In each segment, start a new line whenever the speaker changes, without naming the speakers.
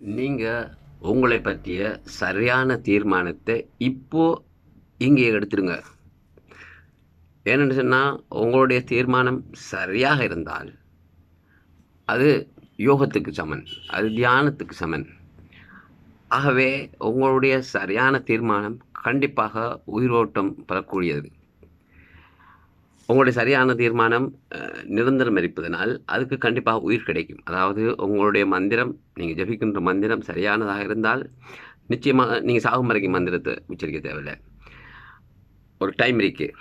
நீங்கள் உங்களை பற்றிய சரியான தீர்மானத்தை இப்போ இங்கே எடுத்துருங்க. ஏன்னு சொன்னால் உங்களுடைய தீர்மானம் சரியாக இருந்தால் அது யோகத்துக்கு சமன் அது தியானத்துக்கு சமன். ஆகவே உங்களுடைய சரியான தீர்மானம் கண்டிப்பாக உயிரோட்டம் பெறக்கூடியது. உங்களுடைய சரியான தீர்மானம் நிரந்தரம் இருப்பதனால் அதுக்கு கண்டிப்பாக உயிர் கிடைக்கும். அதாவது உங்களுடைய மந்திரம் நீங்கள் ஜபிக்கின்ற மந்திரம் சரியானதாக இருந்தால் நிச்சயமாக நீங்கள் சாகும் வரைக்கும் மந்திரத்தை உச்சரிக்க தேவையில்லை. ஒரு டைம் இருக்குது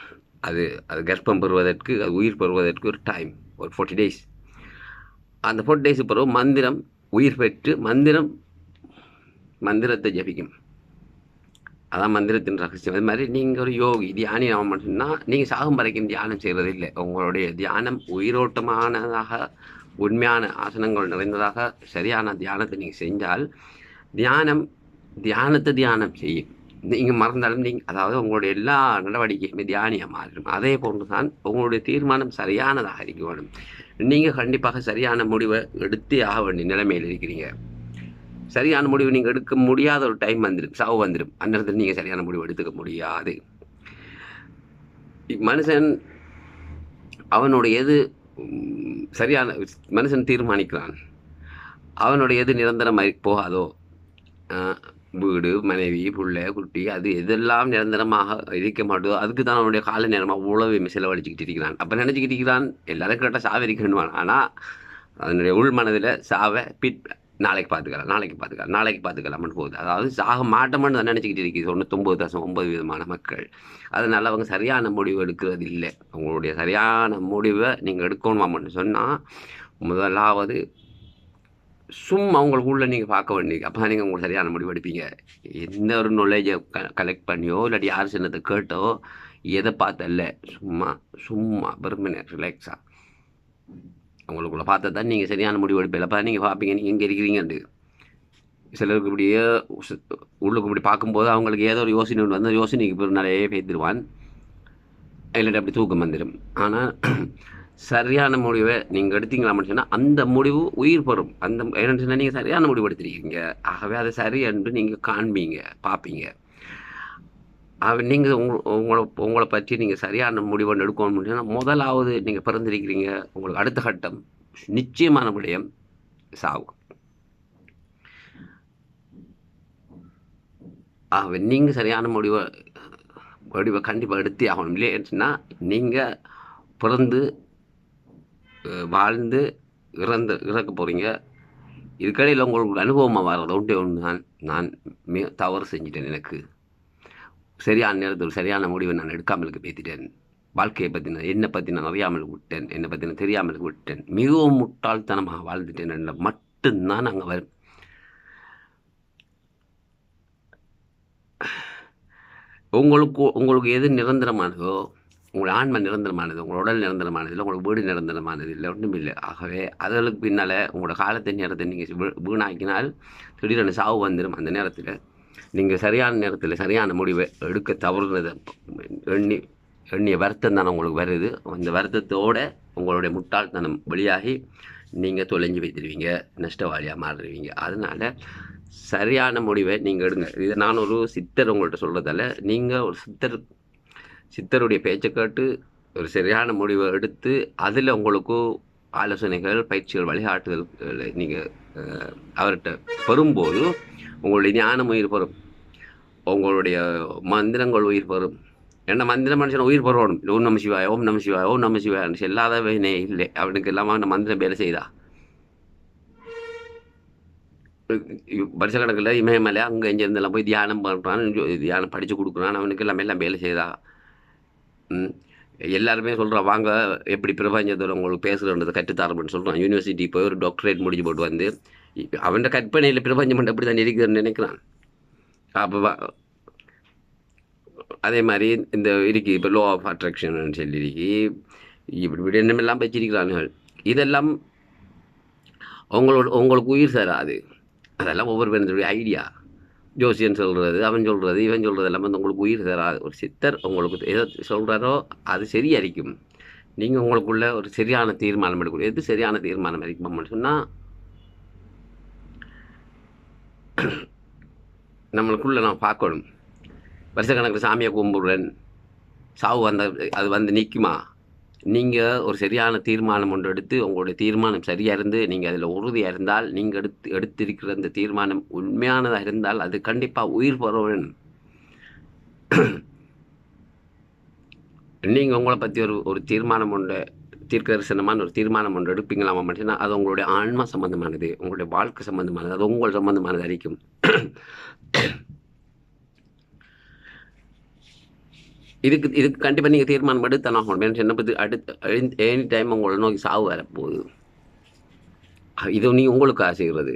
அது அது கர்ப்பம் பெறுவதற்கு அது உயிர் பெறுவதற்கு ஒரு டைம் ஒரு ஃபோர்ட்டி டேஸ் அந்த ஃபோர்ட்டி டேஸ் பிறகு மந்திரம் உயிர் பெற்று மந்திரம் மந்திரத்தை ஜபிக்கும். அதான் மந்திரத்தின் ரகசியம். அது மாதிரி நீங்கள் ஒரு யோகி தியானி ஆக மட்டும்னா நீங்கள் சாகும் வரைக்கும் தியானம் செய்கிறது இல்லை. உங்களுடைய தியானம் உயிரோட்டமானதாக உண்மையான ஆசனங்கள் நிறைந்ததாக சரியான தியானத்தை நீங்கள் செஞ்சால் தியானம் தியானத்தை தியானம் செய்யும். நீங்கள் மறந்தாலும் நீங்கள் அதாவது உங்களுடைய எல்லா நடவடிக்கையுமே தியானியாக மாறிடும். அதே போன்று தான் உங்களுடைய தீர்மானம் சரியானதாக இருக்க வேண்டும் நீங்கள் கண்டிப்பாக சரியான முடிவை எடுத்தே ஆக வேண்டிய நிலைமையில் இருக்கிறீங்க. சரியான முடிவு நீங்கள் எடுக்க முடியாத ஒரு டைம் வந்துடும் சாவு வந்துடும் அந்த நேரத்தில் நீங்கள் சரியான முடிவு எடுத்துக்க முடியாது. மனுஷன் அவனுடைய எது சரியான மனுஷன் தீர்மானிக்கிறான். அவனுடைய எது நிரந்தரமாக போகாதோ வீடு மனைவி பிள்ளை குட்டி அது எதெல்லாம் நிரந்தரமாக இருக்க மாட்டோ அதுக்கு தான் அவனுடைய கால நேரமாக உழவு செலவழிச்சுக்கிட்டு இருக்கிறான். அப்போ நினச்சிக்கிட்டு இருக்கிறான்? எல்லாரும் கேட்டால் சாவை இருக்கணுவான் ஆனால் அதனுடைய உள் மனதில் சாவை பிட் நாளைக்கு பார்த்துக்கலாம் நாளைக்கு பார்த்துக்கலாம் நாளைக்கு பார்த்துக்கலாம்னு போகுது. அதாவது சாக மாட்டோம்னு தான் நினச்சிக்கிட்டு இருக்குது தொண்ணூத்தொம்பது தசம் ஒன்பது விதமான மக்கள். அதனால் அவங்க சரியான முடிவு எடுக்கிறது இல்லை உங்களுடைய சரியான முடிவை நீங்கள் எடுக்கணுமாமன்னு சொன்னால் முதலாவது சும்மா அவங்களுக்குள்ளே நீங்கள் பார்க்க வேண்டிய அப்போ நீங்கள் உங்களுக்கு சரியான முடிவு எடுப்பீங்க. எந்த ஒரு நாலேஜை க கலெக்ட் பண்ணியோ இல்லாட்டி யார் சின்னத்தை கேட்டோ எதை பார்த்தல சும்மா சும்மா வெறுமனே ரிலாக்ஸாக உங்களுக்குள்ளே பார்த்தா தான் நீங்கள் சரியான முடிவு எடுப்பீங்க. அப்போ நீங்கள் பார்ப்பீங்க நீங்கள் எங்கே இருக்கிறீங்கன்ட்டு. சிலருக்கு இப்படியே உள்ளுக்கு இப்படி பார்க்கும்போது அவங்களுக்கு ஏதோ ஒரு யோசனை ஒன்று வந்து யோசனைக்கு பிறகு நிறைய பேத்துருவான் இல்லாட்டி அப்படி தூக்கம் வந்துடும் ஆனால் சரியான முடிவை நீங்கள் எடுத்தீங்களாம்னு சொன்னால் அந்த முடிவு உயிர் பெறும். அந்த என்னென்னு சொன்னால் நீங்கள் சரியான முடிவு எடுத்திருக்கீங்க. ஆகவே அதை சரி என்று நீங்கள் காண்பீங்க பார்ப்பீங்க. நீங்கள் உங்க உங்களை உங்களை பற்றி நீங்கள் சரியான முடிவு ஒன்று எடுக்கணும்னு முதலாவது நீங்கள் பிறந்திருக்கிறீங்க. உங்களுக்கு அடுத்த கட்டம் நிச்சயமான விடயம் சாவு. ஆகவே நீங்கள் சரியான முடிவை முடிவை கண்டிப்பாக எடுத்தே ஆகணும். இல்லைன்னா நீங்கள் பிறந்து வாழ்ந்து இறந்து இறக்க போகிறீங்க இதுக்கடையில் உங்களுக்கு அனுபவமாக வர்றது ஒன்றே ஒன்று தான் நான் மிக தவறு செஞ்சிட்டேன் எனக்கு. சரியான நேரத்தில் சரியான முடிவை நான் எடுக்காமல் பேத்திட்டேன் வாழ்க்கையை பற்றி நான் என்னை பற்றி நான் அறியாமல் விட்டேன். என்னை பற்றி நான் தெரியாமல் விட்டேன். மிகவும் முட்டாள்தனமாக வாழ்ந்துட்டேன் என்ற மட்டும்தான் அங்கே வரும். உங்களுக்கு உங்களுக்கு எது நிரந்தரமானதோ உங்கள் ஆன்ம நிரந்தரமானது உங்கள் உடல் நிரந்தரமானது இல்லை உங்களுக்கு வீடு நிரந்தரமானது இல்லை ஒன்றும் இல்லை. ஆகவே அதற்கு பின்னால் உங்களோட காலத்தை நேரத்தை நீங்கள் வீணாக்கினால் திடீரென சாவு வந்துடும் அந்த நேரத்தில். நீங்கள் சரியான நேரத்தில் சரியான முடிவை எடுக்க தவறுனதை எண்ணி எண்ணிய வருத்தம் தானே உங்களுக்கு வருது. அந்த வருத்தத்தோட உங்களுடைய முட்டாள்தனம் வெளியாகி நீங்கள் தொலைஞ்சு வைத்திருவீங்க நஷ்டவாளியாக மாறிடுவீங்க. அதனால் சரியான முடிவை நீங்கள் எடுங்க. இது நான் ஒரு சித்தர் உங்கள்கிட்ட சொல்கிறதால நீங்கள் ஒரு சித்தர் சித்தருடைய பேச்சை கேட்டு ஒரு சரியான முடிவை எடுத்து அதில் உங்களுக்கு ஆலோசனைகள் பயிற்சிகள் வழிகாட்டுதல் நீங்கள் அவர்கிட்ட பெறும்போது உங்களுடைய ஞானம் உயிர் பெறும். உங்களுடைய மந்திரங்கள் உயிர் பெறும். என்ன மந்திர மனுஷன் உயிர் பெறணும் ஓம் நம சிவாய் ஓம் நம சிவாய் ஓம் நம சிவாய். செல்லாதவனே இல்லை. அவனுக்கு எல்லாமே அந்த மந்திரம் வேலை செய்தா. வருஷக்கணக்கில் இமயமலை அங்கே எங்கேருந்தெல்லாம் போய் தியானம் பண்ணுறான் தியானம் படித்து கொடுக்குறான். அவனுக்கு எல்லாமே எல்லாம் வேலை செய்தா. எல்லாருமே சொல்கிறான் வாங்க எப்படி பிரபஞ்சத்தில் உங்களுக்கு பேசுகிறன்றதை கற்றுத்தாரம்னு சொல்கிறான் யூனிவர்சிட்டி போய் ஒரு டாக்டரேட் முடிஞ்சு போட்டு வந்து அவன் கற்பனையில் பிரபஞ்சம் அப்படி தான் இருக்குதுன்னு நினைக்கிறான். அப்போ அதே மாதிரி இந்த இருக்கு இப்போ லோ ஆஃப் அட்ராக்ஷன் சொல்லி இருக்கு. இப்படி இப்படி என்னமெல்லாம் வச்சிருக்கிறானுகள். இதெல்லாம் உங்களோட உங்களுக்கு உயிர் தராது. அதெல்லாம் ஒவ்வொரு பேருடைய ஐடியா ஜோசியன் சொல்கிறது அவன் சொல்கிறது இவன் சொல்கிறது எல்லாம் வந்து உங்களுக்கு உயிர் தராது. ஒரு சித்தர் உங்களுக்கு எதை சொல்கிறாரோ அது சரியாയിരിக்கும் நீங்கள் உங்களுக்குள்ள ஒரு சரியான தீர்மானம் எடுக்கணும். எது சரியான தீர்மானம் எடுக்கணும்னு சொன்னால் நம்மளுக்குள்ளே நான் பார்க்கணும். வருஷக்கணக்கில் சாமியை கும்பிடுறேன். சாவு வந்த அது வந்து நிற்குமா நீங்கள் ஒரு சரியான தீர்மானம் ஒன்று எடுத்து உங்களுடைய தீர்மானம் சரியாக இருந்து நீங்கள் அதில் உறுதியாக இருந்தால் நீங்கள் எடுத்து எடுத்திருக்கிற அந்த தீர்மானம் உண்மையானதாக இருந்தால் அது கண்டிப்பாக உயிர் பெற நீங்கள் உங்களை பற்றி ஒரு ஒரு தீர்மானம் ஒன்று தீர்க்கதரிசனமான ஒரு தீர்மானம் ஒன்று எடுப்பீங்களாமா மட்டும்னா அது உங்களுடைய ஆன்மா சம்பந்தமானது உங்களுடைய வாழ்க்கை சம்பந்தமானது அது உங்கள் சம்பந்தமானது அறிக்கும் இதுக்கு இதுக்கு கண்டிப்பாக நீங்கள் தீர்மானம் எடுத்தலாம் ஆகணும். என்ன பற்றி அடுத்து எனி டைம் உங்களை நோக்கி சாவு வரப்போகுது. இது நீ உங்களுக்காக செய்கிறது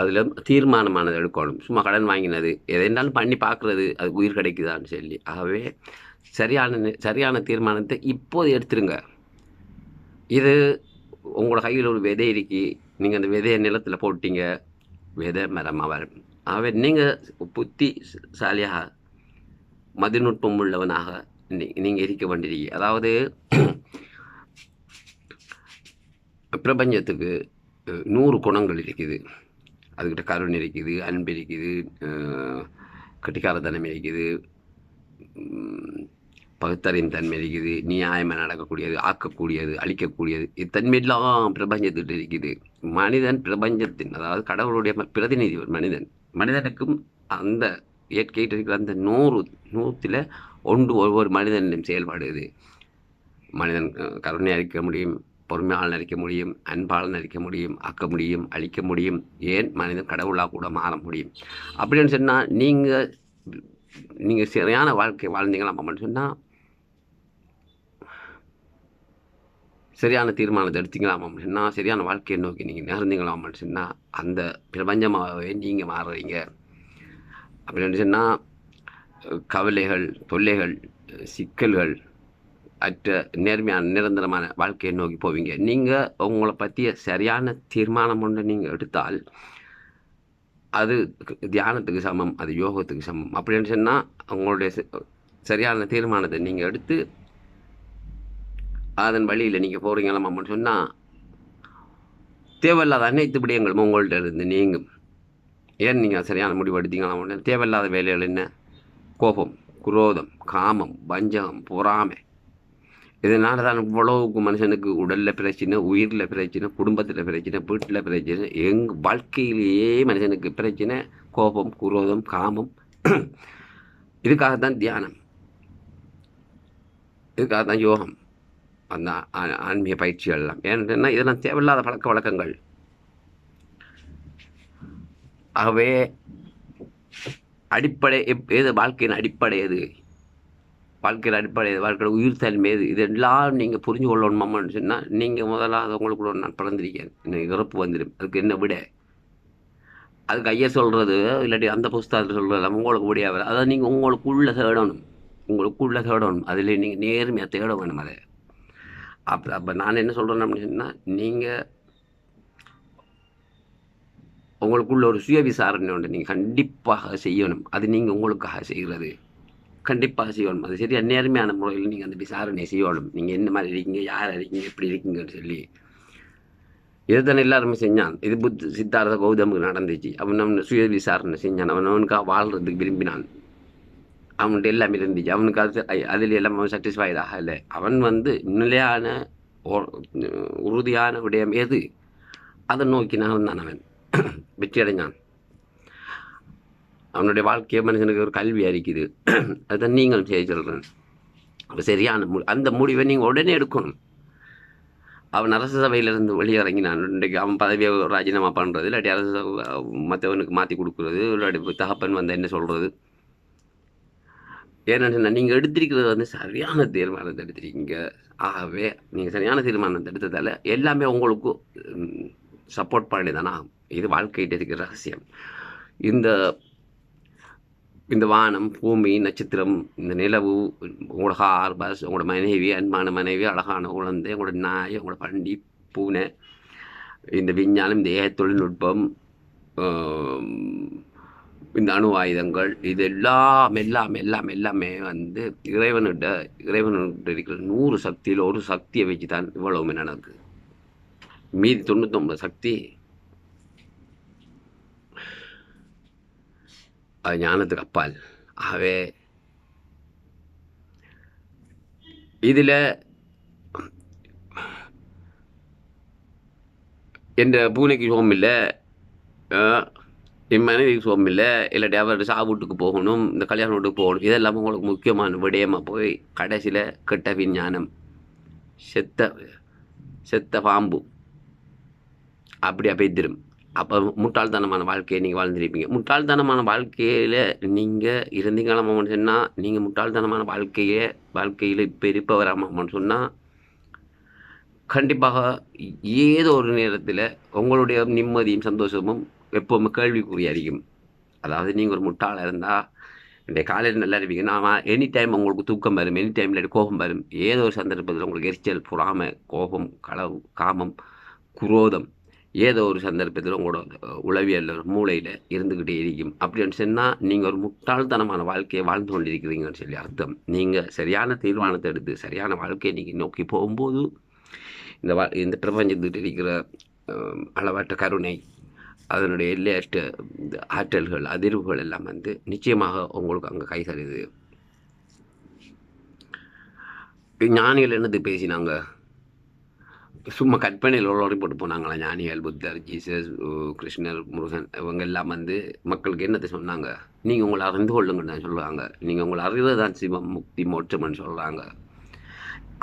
அதில் தீர்மானமானது எடுக்கணும். சும்மா கடன் வாங்கினது எதை இருந்தாலும் பண்ணி பார்க்குறது அது உயிர் கிடைக்குதான்னு சொல்லி. ஆகவே சரியான சரியான தீர்மானத்தை இப்போது எடுத்துருங்க. இது உங்களோட கையில் ஒரு விதை இருக்கி. நீங்கள் அந்த விதையை நிலத்தில் போட்டீங்க. விதை மரமாக வரும். ஆகவே நீங்கள் புத்திசாலியாக மதிநுட்பம் உள்ளவனாக நீங்கள் இருக்க வேண்டியிருக்கீங்க அதாவது பிரபஞ்சத்துக்கு நூறு குணங்கள் இருக்குது. அதுக்கிட்ட கருண் இருக்குது அன்பு இருக்குது கட்டிக்காரத்தனம் இருக்குது. பகுத்தறியும் தன்மை இருக்குது நியாயமாக நடக்கக்கூடியது ஆக்கக்கூடியது அழிக்கக்கூடியது. இத்தன்மையெல்லாம் பிரபஞ்சத்திட்டு இருக்குது. மனிதன் பிரபஞ்சத்தின் அதாவது கடவுளுடைய பிரதிநிதி ஒரு மனிதன். மனிதனுக்கும் அந்த இயற்கையிட்டு இருக்கிற அந்த நூறு நூற்றில் ஒன்று ஒவ்வொரு மனிதனிடம் செயல்பாடு இது. மனிதன் கருணையாக கருணை அளிக்க முடியும் பொறுமையால் நடிக்க முடியும் அன்பால் நடிக்க முடியும் ஆக்க முடியும் அழிக்க முடியும். ஏன்? மனிதன் கடவுளாக கூட மாற முடியும். அப்படின்னு சொன்னால் நீங்கள் நீங்கள் சரியான வாழ்க்கை வாழ்ந்தீங்களாமான்னு சொன்னால் சரியான தீர்மானத்தை எடுத்தீங்களாமான்னு சொன்னால் சரியான வாழ்க்கையை நோக்கி நீங்கள் நகர்ந்தீங்களாமான்னு சொன்னால் அந்த பிரபஞ்சமாகவே நீங்கள் மாறுறீங்க. அப்படின்னு சொன்னால் கவலைகள் தொல்லைகள் சிக்கல்கள் அற்ற நேர்மையான நிரந்தரமான வாழ்க்கையை நோக்கி போவீங்க. நீங்கள் உங்களை பற்றிய சரியான தீர்மானம் ஒன்று நீங்கள் எடுத்தால் அது தியானத்துக்கு சமம் அது யோகத்துக்கு சமம். அப்படின்னு சொன்னால் அவங்களுடைய சரியான தீர்மானத்தை நீங்கள் எடுத்து அதன் வழியில் நீங்கள் போகிறீங்களாமான்னு சொன்னால் தேவையில்லாத அனைத்து விடயங்களும் உங்கள்கிட்ட இருந்து நீங்கும். ஏன் நீங்கள் சரியான முடிவு எடுத்தீங்களாமா தேவையில்லாத வேலைகள் என்ன? கோபம் குரோதம் காமம் வஞ்சகம் பொறாமை. இதனால தான் இவ்வளவுக்கு மனுஷனுக்கு உடலில் பிரச்சனை உயிரில் பிரச்சனை குடும்பத்தில் பிரச்சனை வீட்டில் பிரச்சனை எங் வாழ்க்கையிலேயே மனுஷனுக்கு பிரச்சனை கோபம் குரோதம் காமம். இதுக்காக தான் தியானம். இதுக்காக தான் யோகம். அந்த ஆ- ஆன்மீக பயிற்சிகள் எல்லாம். ஏன்னா இதெல்லாம் தேவையில்லாத பழக்க வழக்கங்கள். ஆகவே அடிப்படை எப்- ஏது வாழ்க்கையின் அடிப்படை எது? வாழ்க்கையில் அடிப்படை வாழ்க்கையில் உயிர் தன்மை இது இதெல்லாம் நீங்கள் புரிஞ்சு கொள்ளணுமான்னு சொன்னால் நீங்கள் முதலாவது உங்களுக்குள்ள நான் பிறந்திருக்கேன் எனக்கு இறப்பு வந்துடும். அதுக்கு என்ன விட? அதுக்கு ஐயா சொல்கிறது இல்லாட்டி அந்த புஸ்தகத்தில் சொல்கிறது உங்களுக்கு முடியாது அதை நீங்கள் உங்களுக்குள்ளே தேடணும். உங்களுக்குள்ளே தேடணும். அதில் நீங்கள் நேர்மையாக தேட வேணும் அதை. அப்போ அப்போ நான் என்ன சொல்கிறேன் அப்படின்னு சொன்னால் நீங்கள் உங்களுக்குள்ள ஒரு சுய விசாரணை உண்டு. நீங்கள் கண்டிப்பாக செய்யணும். அது நீங்கள் உங்களுக்காக செய்கிறது. கண்டிப்பாக செய்யணும். அது சரி நேர்மையான முறையில் நீங்கள் அந்த விசாரணை செய்யணும். நீங்கள் என்ன மாதிரி இருக்கீங்க யார் இருக்கீங்க எப்படி இருக்கீங்கன்னு சொல்லி. இதுதானே எல்லாருமே செஞ்சான் இது புத்த சித்தார்த்த கௌதமுக்கு நடந்துச்சு. அவன் அவன் சுய விசாரணை செஞ்சான். அவன் அவனுக்காக வாழ்றதுக்கு விரும்பினான். அவன்கிட்ட எல்லாமே இருந்துச்சு. அவனுக்கு அது அதில் எல்லாம் அவன் சாட்டிஸ்ஃபைட் ஆகலை அவன் வந்து நிலையான ஓ- உறுதியான விடயம் எது? அதை நோக்கி தான் அவன் வெற்றி அடைஞ்சான். அவனுடைய வாழ்க்கையை மனுஷனுக்கு ஒரு கல்வி அரிக்குது அதுதான் நீங்கள் செய்ய சொல்கிறேன் அப்போ சரியான மு அந்த முடிவை நீங்கள் உடனே எடுக்கணும். அவன் அரசு சபையிலிருந்து வெளியிறங்கினான். இன்றைக்கு அவன் பதவியை ராஜினாமா பண்ணுறது இல்லாட்டி அரசு சபை மற்றவனுக்கு மாற்றி கொடுக்குறது இல்லாட்டி தகப்பன் வந்து என்ன சொல்கிறது ஏன்னு நீங்கள் எடுத்திருக்கிறது வந்து சரியான தீர்மானத்தை எடுத்திருக்கீங்க. ஆகவே நீங்கள் சரியான தீர்மானத்தை எடுத்ததால் எல்லாமே உங்களுக்கு சப்போர்ட் பண்ணி தானே ஆகும் இது வாழ்க்கையிட்ட இருக்கிற ரகசியம். இந்த இந்த வானம் பூமி நட்சத்திரம் இந்த நிலவு உங்களோட கார் பஸ் உங்களோட மனைவி அன்பான மனைவி அழகான குழந்தை உங்களோட நாய் உங்களோட பண்டி பூனை இந்த விஞ்ஞானம் இந்த ஏக தொழில்நுட்பம் இந்த அணு ஆயுதங்கள் இது எல்லாம் எல்லாம் எல்லாம் எல்லாமே வந்து இறைவனிட்ட இறைவனிட்ட இருக்கிற நூறு சக்தியில் ஒரு சக்தியை வச்சு தான் இவ்வளவுமே நடக்குது. மீதி தொண்ணூத்தொம்பது சக்தி அது ஞானத்துக்கு அப்பால். ஆகவே இதில் என்ற பூனைக்கு சோகம் இல்லை என் மனைவிக்கு சோகம் இல்லை இல்லாட்டி அவர் சாவுட்டுக்கு போகணும் இந்த கல்யாண வீட்டுக்கு போகணும் இதெல்லாம் உங்களுக்கு முக்கியமான விடயமாக போய் கடைசியில் கெட்ட விஞ்ஞானம். செத்த செத்த பாம்பு. அப்படியா பெய்திரும் அப்போ முட்டாள்தனமான வாழ்க்கையை நீங்கள் வாழ்ந்துருப்பீங்க. முட்டாள்தனமான வாழ்க்கையில் நீங்கள் இருந்தீங்களாமான்னு சொன்னால் நீங்கள் முட்டாள்தனமான வாழ்க்கையை வாழ்க்கையில் இப்போ இருப்பவராமான்னு சொன்னால் கண்டிப்பாக ஏதோ ஒரு நேரத்தில் உங்களுடைய நிம்மதியும் சந்தோஷமும் எப்போவுமே கேள்விக்குறி அறியும் அதாவது நீங்கள் ஒரு முட்டாளாக இருந்தால் இன்றைய காலையில் நல்லா இருப்பீங்க. நான் எனி டைம் உங்களுக்கு தூக்கம் வரும் எனி டைம் இல்லாட்டி கோபம் வரும். ஏதோ ஒரு சந்தர்ப்பத்தில் உங்களுக்கு எரிச்சல் பொறாமை கோபம் களவு காமம் குரோதம் ஏதோ ஒரு சந்தர்ப்பத்தில் உங்களோட உளவியல் மூளையில் இருந்துக்கிட்டே இருக்கும். அப்படின்னு சொன்னால் நீங்கள் ஒரு முட்டாள்தனமான வாழ்க்கையை வாழ்ந்து கொண்டிருக்கிறீங்கன்னு சொல்லி அர்த்தம். நீங்கள் சரியான தீர்மானத்தை எடுத்து சரியான வாழ்க்கையை நீங்கள் நோக்கி போகும்போது இந்த வா இந்த பிரபஞ்சத்துக்கிட்ட இருக்கிற அளவற்ற கருணை அதனுடைய எல்லையற்ற இந்த ஆற்றல்கள் அதிர்வுகள் எல்லாம் வந்து நிச்சயமாக உங்களுக்கு அங்கே கை தருது. ஞானிகள் என்னது பேசினாங்க? சும்மா கற்பனையில் உள்ளோடி போட்டு போனாங்களா ஞானிகள் புத்தர் ஜீசஸ் கிருஷ்ணர் முருகன் இவங்க எல்லாம் வந்து மக்களுக்கு என்னத்தை சொன்னாங்க? நீங்கள் உங்களை அறிந்து கொள்ளுங்கன்னு சொல்லுவாங்க. நீங்கள் உங்களை அறிவு தான் சிவம் முக்தி மோட்சம்னு சொல்கிறாங்க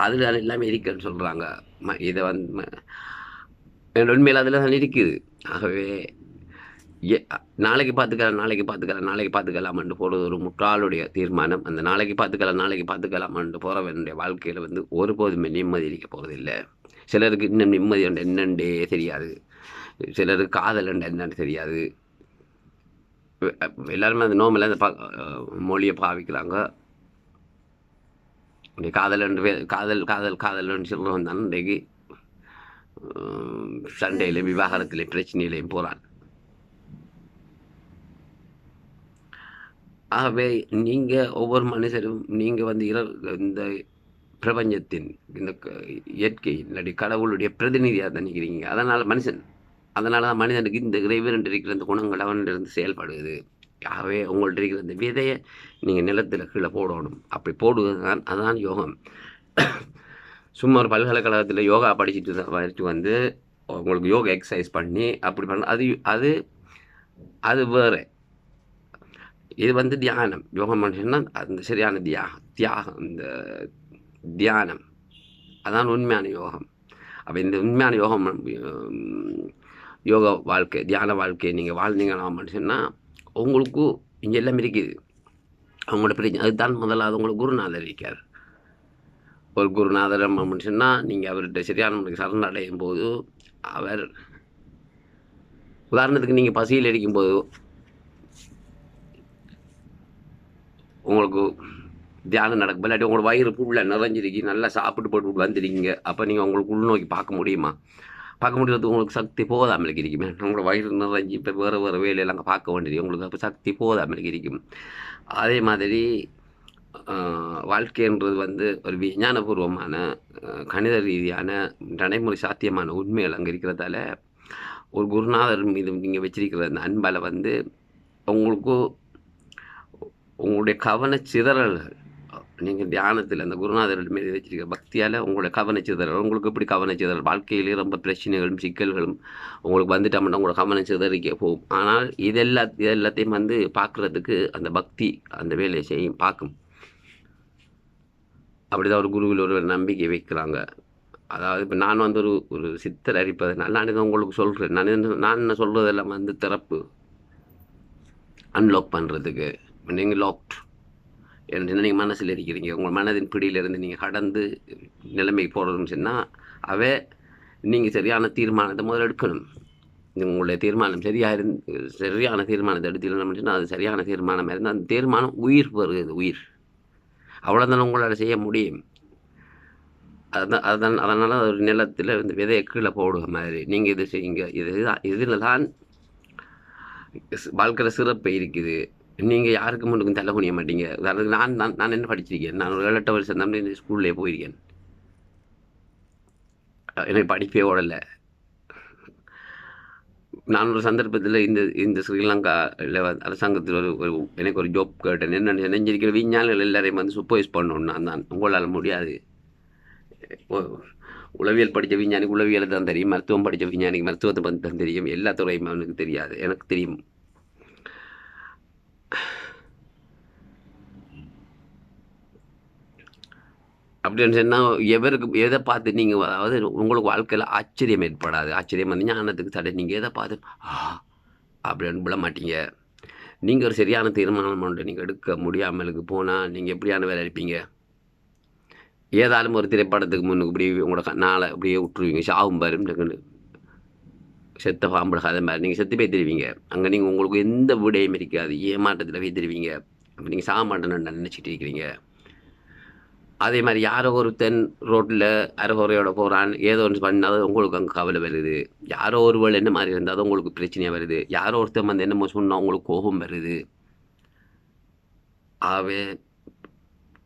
அதில் எல்லாமே இருக்குன்னு சொல்கிறாங்க ம இதை வந்து உண்மையில் அதில் தான் இருக்குது. ஆகவே ஏ நாளைக்கு பார்த்துக்கலாம் நாளைக்கு பார்த்துக்கலாம் நாளைக்கு பார்த்துக்கலாம்னு போகிறது ஒரு முற்றாளுடைய தீர்மானம். அந்த நாளைக்கு பார்த்துக்கலாம் நாளைக்கு பார்த்துக்கலாம்னு போகிறவனுடைய வாழ்க்கையில் வந்து ஒருபோதுமே நிம்மதி இருக்க போகிறதில்லை சிலருக்கு இன்னும் நிம்மதி உண்டு என்னண்டே தெரியாது. சிலருக்கு காதல் உண்டு என்னன்னு தெரியாது. எல்லாருமே அந்த நோம்பில் அந்த பா மொழியை பாவிக்கிறாங்க. காதல் ரெண்டு காதல் காதல் காதல்னு சொல்கிறவன் தான் இன்றைக்கு சண்டையிலையும் விவாகரத்திலையும் பிரச்சனையிலையும் போகிறான் ஆகவே நீங்கள் ஒவ்வொரு மனுஷரும் நீங்கள் வந்து இர இந்த பிரபஞ்சத்தின் இந்த இயற்கை இல்லாட்டி கடவுளுடைய பிரதிநிதியாக தான் நிற்கிறீங்க அதனால் மனுஷன் அதனால தான் மனிதனுக்கு இந்த இறைவன் இருக்கிற இந்த குணங்கள் அவனிருந்து செயல்படுது. ஆகவே உங்கள்கிட்ட இருக்கிற இந்த விதையை நீங்கள் நிலத்தில் கீழே போடணும். அப்படி போடுவது தான் அதுதான் யோகம். சும்மா ஒரு பல்கலைக்கழகத்தில் யோகா படிச்சுட்டு படித்து வந்து உங்களுக்கு யோகா எக்ஸசைஸ் பண்ணி அப்படி பண்ண அது அது அது வேறு. இது வந்து தியானம். யோகம் மனுஷன்னா அந்த சரியான தியாகம் தியாகம் இந்த தியானம். அதான் உண்மையான யோகம். அப்போ இந்த உண்மையான யோகம் யோக வாழ்க்கை தியான வாழ்க்கையை நீங்கள் வாழ்ந்தீங்கன்னா சொன்னால் உங்களுக்கு இங்கே எல்லாம் இருக்குது. அவங்களோட பிரச்சனை அதுதான் முதலாவது உங்களுக்கு குருநாதர் இருக்கார் ஒரு குருநாதர் மனுஷன்னா சொன்னால் நீங்கள் அவர்கிட்ட சரியான உங்களுக்கு சரணடையும் போது அவர் உதாரணத்துக்கு நீங்கள் பசியில் இருக்கும்போது உங்களுக்கு தியானம் நடக்கும் இல்லாட்டி உங்களோட வயிறு புள்ள நிறைஞ்சிருக்கு நல்லா சாப்பிட்டு போட்டு வந்துருக்கீங்க அப்போ நீங்கள் உங்களுக்கு உள்நோக்கி பார்க்க முடியுமா? பார்க்க முடியாது உங்களுக்கு சக்தி போதாமல் இருக்குமே. உங்களோட வயிறு நிறைஞ்சி இப்போ வேறு வேறு வேலையெல்லாம் பார்க்க வேண்டியது. உங்களுக்கு அப்போ சக்தி போதாமல் இருக்கும். அதே மாதிரி வாழ்க்கைன்றது வந்து ஒரு விஞ்ஞானபூர்வமான கணித ரீதியான நடைமுறை சாத்தியமான உண்மைகள் அங்கே இருக்கிறதால ஒரு குருநாதர் மீது நீங்கள் வச்சிருக்கிற அந்த அன்பால் வந்து உங்களுக்கு உங்களுடைய கவன சிதறல்கள் நீங்கள் தியானத்தில் அந்த குருநாதர் மீது வச்சிருக்க பக்தியால் உங்களை கவனச்சிதறல் உங்களுக்கு எப்படி கவனச்சிதறல்? வாழ்க்கையிலே ரொம்ப பிரச்சனைகளும் சிக்கல்களும் உங்களுக்கு வந்துட்டோம்னா உங்களை கவனச்சிதறிக்க போகும். ஆனால் இதெல்லா இது எல்லாத்தையும் வந்து பார்க்குறதுக்கு அந்த பக்தி அந்த வேலையை செய்யும் பார்க்கும். அப்படிதான் ஒரு குருவில் ஒரு நம்பிக்கை வைக்கிறாங்க. அதாவது இப்போ நான் வந்து ஒரு ஒரு சித்தர் அரிப்பதனால நான் இதை உங்களுக்கு சொல்கிறேன் நான் நான் என்ன சொல்கிறதெல்லாம் வந்து திறப்பு. அன்லாக் பண்ணுறதுக்கு நீங்கள் லாக்ட் என்று நீங்கள் மனசில் இருக்கிறீங்க? உங்கள் மனதின் பிடியிலிருந்து நீங்கள் கடந்து நிலைமைக்கு போகிறதுன்னு சொன்னால் அவை நீங்கள் சரியான தீர்மானத்தை முதல்ல எடுக்கணும். உங்களுடைய தீர்மானம் சரியாக இருந்து சரியான தீர்மானத்தை எடுத்துக்கணும்னு சொன்னால் அது சரியான தீர்மானமாக இருந்தால் அந்த தீர்மானம் உயிர் வருகிறது உயிர். அவ்வளோதான் உங்களால் செய்ய முடியும். அதுதான் அதன் அதனால் ஒரு நிலத்தில் இந்த விதையை கீழே போடுற மாதிரி. நீங்கள் இது செய்யுங்க. இது தான் இதில் தான் வாழ்க்கிற சிறப்பு இருக்குது. நீங்கள் யாருக்கு முன்னுக்கும் தலை குனிய மாட்டீங்க. உதாரணத்துக்கு நான் நான் நான் என்ன படிச்சிருக்கேன்? நான் ஒரு ஏழு எட்டு வருஷம் தான் இந்த ஸ்கூல்லே போயிருக்கேன். எனக்கு படிப்பே ஓடலை. நான் ஒரு சந்தர்ப்பத்தில் இந்த இந்த ஸ்ரீலங்காவில் அரசாங்கத்தில் ஒரு ஒரு எனக்கு ஒரு ஜாப் கேட்டேன். என்ன நினைஞ்சிருக்கிற விஞ்ஞானிகள் எல்லாரையும் வந்து சூப்பர்வைஸ் பண்ணணும். நான் தான் உங்களால் முடியாது. உளவியல் படித்த விஞ்ஞானிக்கு உளவியலை தான் தெரியும். மருத்துவம் படித்த விஞ்ஞானிக்கு மருத்துவத்தை பற்றி தான் தெரியும். எல்லா துறையும் அவனுக்கு தெரியாது. எனக்கு தெரியும். அப்படின்னு சொன்னால் எவருக்கு எதை பார்த்து நீங்கள் அதாவது உங்களுக்கு வாழ்க்கையில் ஆச்சரியம் ஏற்படாது. ஆச்சரியம் வந்து ஞானத்துக்கு தடை. நீங்கள் எதை பார்த்து ஆ அப்படின்னு விட மாட்டீங்க. நீங்கள் ஒரு சரியான தீர்மானம் ஒன்று நீங்கள் எடுக்க முடியாமலுக்கு போனால் நீங்கள் எப்படியான வேலை எடுப்பீங்க? ஏதாலும் ஒரு திரைப்படத்துக்கு முன்னுக்கு இப்படி உங்களோட க- நாளை அப்படியே விட்டுருவீங்க சாவும் பாருன்னு செத்த பாம்பு கதை மாதிரி. நீங்கள் செத்து பேத்திருவீங்க அங்கே நீங்கள் உங்களுக்கு எந்த விடையும் இருக்காது. ஏமாற்றத்தில் போய் திருவீங்க. அப்போ நீங்கள் சாக மாட்டேன்னு நினச்சிட்டு இருக்கிறீங்க. அதே மாதிரி யாரோ ஒருத்தன் ரோட்டில் அரைகுறையோட போகிறான் ஏதோ ஒன்று பண்ணால் உங்களுக்கு அங்கே கவலை வருது. யாரோ ஒருவள் என்ன மாதிரி இருந்தால் உங்களுக்கு பிரச்சனையாக வருது. யாரோ ஒருத்தன் வந்து என்னமோ சொன்னால் உங்களுக்கு கோபம் வருது. ஆகவே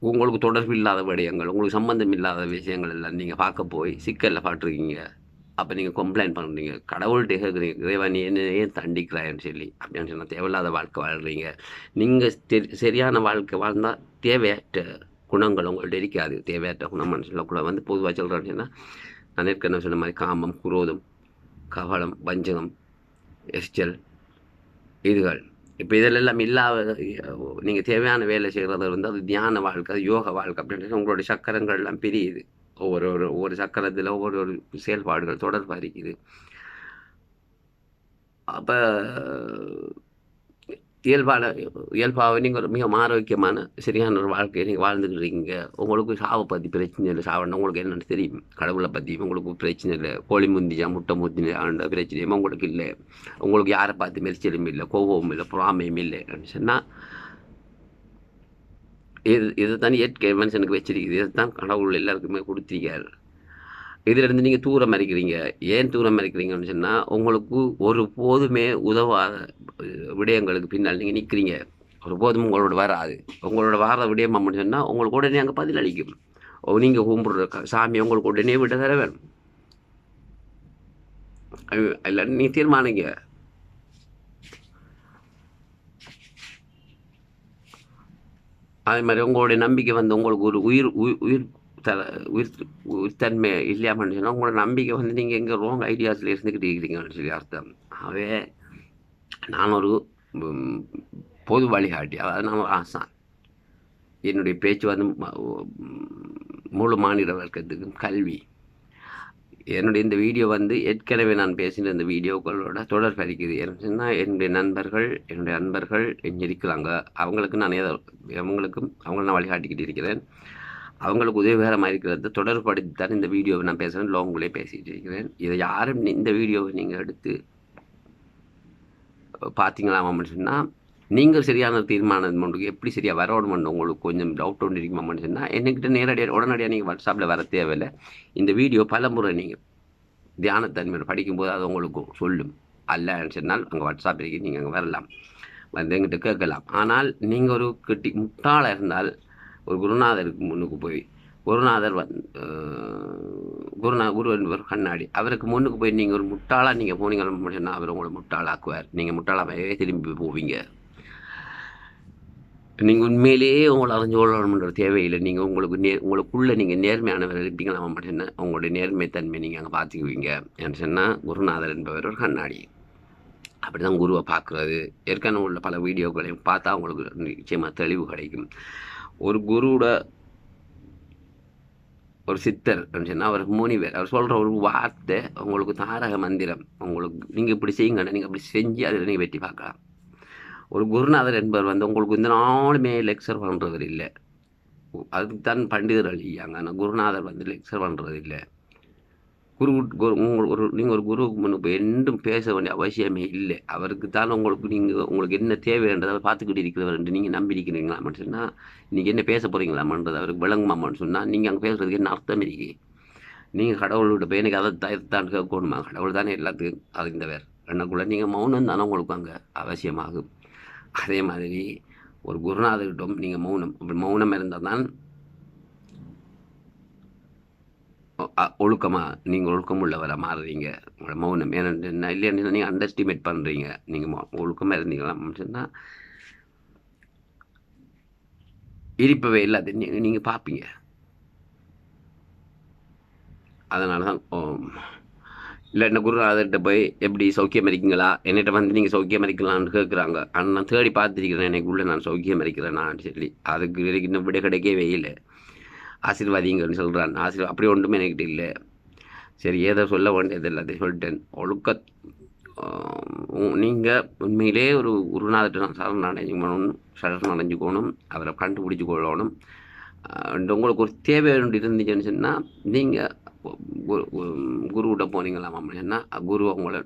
உங்களுக்கு தொடர்பு இல்லாத விடயங்கள் உங்களுக்கு சம்பந்தம் இல்லாத விஷயங்கள் எல்லாம் நீங்கள் பார்க்க போய் சிக்கலில் பாட்டுருக்கீங்க. அப்போ நீங்கள் கம்ப்ளைண்ட் பண்ணுறீங்க கடவுள்கிட்ட கேட்குறீங்க இறைவா நீ என்ன ஏன் தண்டிக்கிறாயன்னு சொல்லி அப்படின்னு சொன்னால் தேவையில்லாத வாழ்க்கை வாழ்கிறீங்க நீங்கள் சரியான வாழ்க்கை வாழ்ந்தால் தேவையற்ற குணங்கள் உங்கள்கிட்ட இருக்காது. தேவையற்ற குணம்னு கூட வந்து பொதுவாக சொல்கிறேன்னு அப்படின்னா நான் ஏற்கனவே சொன்ன மாதிரி காமம் குரோதம் கவலம் வஞ்சகம் எரிச்சல் இதுகள். இப்போ இதெல்லாம் இல்லாத நீங்கள் தேவையான வேலை செய்கிறது வந்து அது தியான வாழ்க்கை அது யோக வாழ்க்கை அப்படின்றது உங்களுடைய சக்கரங்கள் எல்லாம் பிரியுது. ஒவ்வொரு ஒரு ஒவ்வொரு சக்கரத்தில் ஒவ்வொரு ஒரு செயல்பாடுகள் தொடர்பாக இருக்குது அப்போ இயல்பான இயல்பாகவே நீங்கள் ஒரு மிக ஆரோக்கியமான சரியான ஒரு வாழ்க்கையை நீங்கள் வாழ்ந்துட்டு இருக்கீங்க உங்களுக்கு சாவை பற்றி பிரச்சனை இல்லை. சாவணும் உங்களுக்கு என்னென்னு தெரியும். கடவுளை பற்றி உங்களுக்கு பிரச்சனை இல்லை. கோழி முந்தியா முட்டை முந்தின பிரச்சனையும் உங்களுக்கு இல்லை. உங்களுக்கு யாரை பார்த்து மெரிச்சலும் இல்லை கோபமும் இல்லை பொறாமையும் இல்லை அப்படின்னு சொன்னால் இது இதை தான் இயற்கை. மனுஷனுக்கு வச்சிருக்குது இதை தான் கடவுள் எல்லாருக்குமே கொடுத்திருக்காரு. இதிலிருந்து நீங்கள் தூரம் மறைக்கிறீங்க ஏன் தூரம் மறைக்கிறீங்கன்னு சொன்னால் உங்களுக்கு ஒரு போதுமே உதவாத விடயங்களுக்கு பின்னால் நீங்கள் நிற்கிறீங்க ஒரு போதும் உங்களோட வராது. உங்களோட வர விடயம் அப்படின்னு சொன்னால் உங்களுக்கு உடனே அங்கே பதில் அளிக்கும். நீங்கள் கும்பிடுற சாமி உங்களுக்கு உடனே விட்டு தர வேணும். இல்லை நீங்கள் தீர்மானிங்க. அதே மாதிரி உங்களுடைய நம்பிக்கை வந்து உங்களுக்கு ஒரு உயிர் உயிர் உயிர் தர உயிர் உயிர்த்தன்மை இல்லையாமன்னு சொன்னால் உங்களோட நம்பிக்கை வந்து நீங்கள் எங்கே ரோங் ஐடியாஸில் இருந்துக்கிட்டு இருக்கிறீங்கன்னு சொல்லி அர்த்தம். அவே நான் ஒரு பொது வழிகாட்டி அதாவது நான் ஒரு ஆசான். என்னுடைய பேச்சு வந்து முழு மாநில வர்க்கத்துக்கும் கல்வி. என்னுடைய இந்த வீடியோ வந்து ஏற்கனவே நான் பேசின இந்த வீடியோக்களோட தொடர்பு அளிக்குது சொன்னால் என்னுடைய நண்பர்கள் என்னுடைய நண்பர்கள் இங்கே இருக்கிறாங்க. அவங்களுக்கு நான் ஏதோ அவங்களுக்கும் அவங்கள நான் வழிகாட்டிக்கிட்டு இருக்கிறேன். அவங்களுக்கு உதவிகரமாக இருக்கிறது. தொடர்புபடுத்தி தான் இந்த வீடியோவை நான் பேசுகிறேன் லோங்குள்ளே பேசிகிட்டு இருக்கிறேன். இதை யாரும் இந்த வீடியோவை நீங்கள் எடுத்து பார்த்தீங்களாமான்னு சொன்னால் நீங்கள் சரியான தீர்மானம் பண்ணுறது எப்படி சரியாக வரணும்னு உங்களுக்கு கொஞ்சம் டவுட் ஒன்று இருக்குமான்னு சொன்னால் என்கிட்ட நேரடியாக உடனடியாக நீங்கள் வாட்ஸ்அப்பில் வர தேவையில்லை. இந்த வீடியோ பல முறை நீங்கள் தியானத்தன்மையோட படிக்கும்போது அது உங்களுக்கு சொல்லும். அல்லன்னு சொன்னால் அங்கே வாட்ஸ்அப் இருக்கு நீங்கள் அங்கே வரலாம். வந்து எங்கிட்ட கேட்கலாம். ஆனால் நீங்கள் ஒரு கிட்டி முட்டாளாக இருந்தால் ஒரு குருநாதருக்கு முன்னுக்கு போய் குருநாதர் வந் குருநா குரு என்பவர் கண்ணாடி. அவருக்கு முன்னுக்கு போய் நீங்கள் ஒரு முட்டாளாக நீங்கள் போனீங்கன்னு சொன்னால் அவர் உங்களை முட்டாளாக்குவார். நீங்கள் முட்டாளாகவே திரும்பி போவீங்க. நீங்கள் உண்மையிலேயே உங்களை அறிஞ்சு கொள்ளணுன்ற தேவையில்லை. நீங்கள் உங்களுக்கு நே உங்களுக்குள்ளே நீங்கள் நேர்மையானவர் இருப்பீங்களா மட்டும்னா உங்களுடைய நேர்மைத்தன்மை நீங்கள் அங்கே பார்த்துக்குவீங்க என்று சொன்னால் குருநாதர் என்பவர் ஒரு கண்ணாடி. அப்படி தான் குருவை பார்க்குறது. ஏற்கனவே உள்ள பல வீடியோக்களையும் பார்த்தா உங்களுக்கு நிச்சயமாக தெளிவு கிடைக்கும். ஒரு குருவோட ஒரு சித்தர் அப்படின்னு சொன்னால் அவர் முனிவர். அவர் சொல்கிற ஒரு வார்த்தை உங்களுக்கு தாரக மந்திரம். உங்களுக்கு நீங்கள் இப்படி செய்யுங்க நீங்கள் அப்படி செஞ்சு அதில் நீங்கள் வெட்டி பார்க்கலாம். ஒரு குருநாதர் என்பவர் வந்து உங்களுக்கு இந்த நாளுமே லெக்சர் பண்ணுறவர் இல்லை. அதுக்கு தான் பண்டிதர் அழியாங்க. ஆனால் குருநாதர் வந்து லெக்சர் பண்ணுறது இல்லை. குரு குரு உங்களுக்கு ஒரு நீங்கள் ஒரு குருவுக்கு முன்னுக்கு என்றும் பேச வேண்டிய அவசியமே இல்லை. அவருக்கு தான் உங்களுக்கு நீங்கள் உங்களுக்கு என்ன தேவைன்றதை பார்த்துக்கிட்டு இருக்கிறவர் என்று நீங்கள் நம்பி இருக்கிறீங்களான்னு சொன்னால் நீங்கள் என்ன பேச போகிறீங்களாமன்றது அவருக்கு விளங்குமாமான்னு சொன்னால் நீங்கள் அங்கே பேசுறதுக்கு என்ன அர்த்தம் இருக்கு? நீங்கள் கடவுளோட போய் எனக்கு அதை தான் கேட்கணுமா? கடவுள் தானே எல்லாத்துக்கும் அறிந்தவர். என்னக்குள்ள நீங்கள் மௌனம் தானே உங்களுக்கு அங்கே அவசியமாகும். அதே மாதிரி ஒரு குருநாதர்கிட்டும் நீங்கள் மௌனம் அப்படி மௌனம் இருந்தால் தான் ஒழுக்கமாக நீங்கள் ஒழுக்கம் உள்ளவராக மாறுறீங்க. உங்களோட மௌனம். ஏன்னா இல்லையா நீங்கள் அண்டர் எஸ்டிமேட் பண்ணுறீங்க நீங்கள் ஒழுக்கமாக இருந்தீங்களா? சொன்னால் இருப்பவே இல்லாத நீங்கள் பார்ப்பீங்க. அதனால தான் இல்லை என்ன குருநாதர்கிட்ட போய் எப்படி சௌக்கியம் இருக்கீங்களா என்னிட்ட வந்து நீங்கள் சௌக்கியம் இருக்கலாம்னு கேட்குறாங்க. ஆனால் நான் தேடி பார்த்துருக்கிறேன். எனக்குள்ளே நான் சௌக்கியம் இருக்கிறேன் சொல்லி அதுக்கு வரைக்கும் இன்னும் விட கிடைக்கவே இல்லை. ஆசீர்வாதிங்கன்னு சொல்கிறான் ஆசீர்வா அப்படி ஒன்றுமே என்கிட்ட இல்லை. சரி ஏதோ சொல்ல வேண்டியது இல்லை அதை சொல்லிட்டேன். ஒழுக்க நீங்கள் உண்மையிலே ஒரு குருநாதர்கிட்ட நான் சரண் அடைஞ்சுக்கணும் சரண் அடைஞ்சுக்கணும் அவரை கண்டுபிடிச்சு கொள்ளணும். உங்களுக்கு ஒரு தேவை இருந்துச்சுன்னு சொன்னால் நீங்கள் குரு குருக்கிட்ட போனீங்களாம் சொன்னால் குரு உங்களை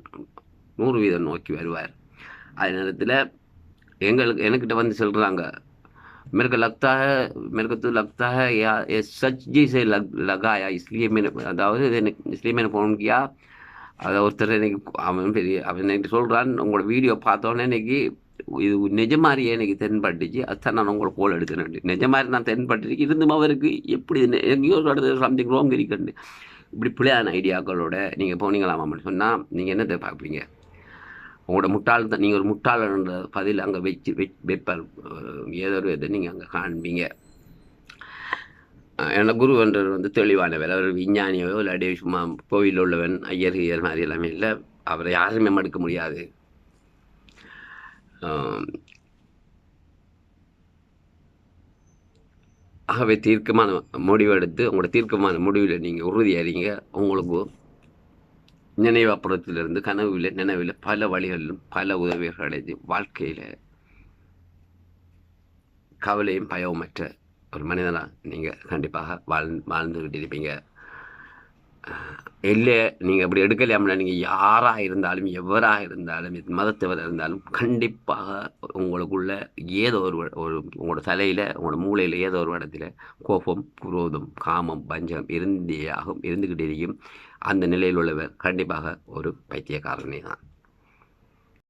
நூறு வீதம் நோக்கி வருவார். அதே நேரத்தில் எங்களுக்கு என்கிட்ட வந்து சொல்கிறாங்க मेरे को लगता है मेरे को तो लगता है या ये सच जी से लग लगा या इसलिए मैंने அதாவது इसलिए मैंने फ़ोन किया அதை ஒருத்தர் இன்னைக்கு அவன் பெரிய அவன் இன்னைக்கு சொல்கிறான் உங்களோட வீடியோ பார்த்தோன்னே இன்னைக்கு இது நிஜ மாதிரியே எனக்கு தென்பட்டுச்சு அதுதான் நான் உங்களை கோல் எடுக்கிறேன் நிஜ மாதிரி நான் தென்பட்டுருக்கு இருந்தும் அவருக்கு எப்படி எங்கேயோ சொல்கிறது சம்திங் ரோங் இருக்கண்டு இப்படி பிள்ளையான ஐடியாக்களோட நீங்கள் போனீங்களாமான்னு சொன்னால் நீங்கள் என்னத்தை பார்ப்பீங்க உங்களோட முட்டாள் தான் நீங்கள் ஒரு முட்டாளன்ற பதில் அங்கே வச்சு வெ வைப்பார் ஏதோ ஒரு இதை நீங்கள் அங்கே காண்பீங்க. என்ன குருவன்றவர் வந்து தெளிவானவர். அவர் விஞ்ஞானியோ இல்லாட்டி சும்மா கோவிலில் உள்ளவன் ஐயர் ஐயர் மாதிரி எல்லாமே இல்லை. அவரை யாருமே மடுக்க முடியாது. ஆகவே தீர்க்கமான முடிவு எடுத்து உங்களோட தீர்க்கமான முடிவில் நீங்கள் உறுதியறிங்க. உங்களுக்கு நினைவாப்புறத்திலிருந்து கனவில் நினைவில் பல வழிகளிலும் பல உதவிகள் அடைந்து வாழ்க்கையில் கவலையும் பயவுமற்ற ஒரு மனிதனாக நீங்கள் கண்டிப்பாக வாழ் வாழ்ந்துக்கிட்டு இருப்பீங்க இல்லை நீங்கள் அப்படி எடுக்கலையாமல நீங்கள் யாராக இருந்தாலும் எவராக இருந்தாலும் மதத்தவர் இருந்தாலும் கண்டிப்பாக உங்களுக்குள்ள ஏதோ ஒரு ஒரு உங்களோட தலையில் உங்களோட மூளையில் ஏதோ ஒரு இடத்துல கோபம் குரோதம் காமம் பஞ்சம் இருந்தே ஆகும் இருந்துக்கிட்டே இருக்கும். அந்த நிலையில் உள்ளவர் கண்டிப்பாக ஒரு பைத்தியக்காரனே தான்.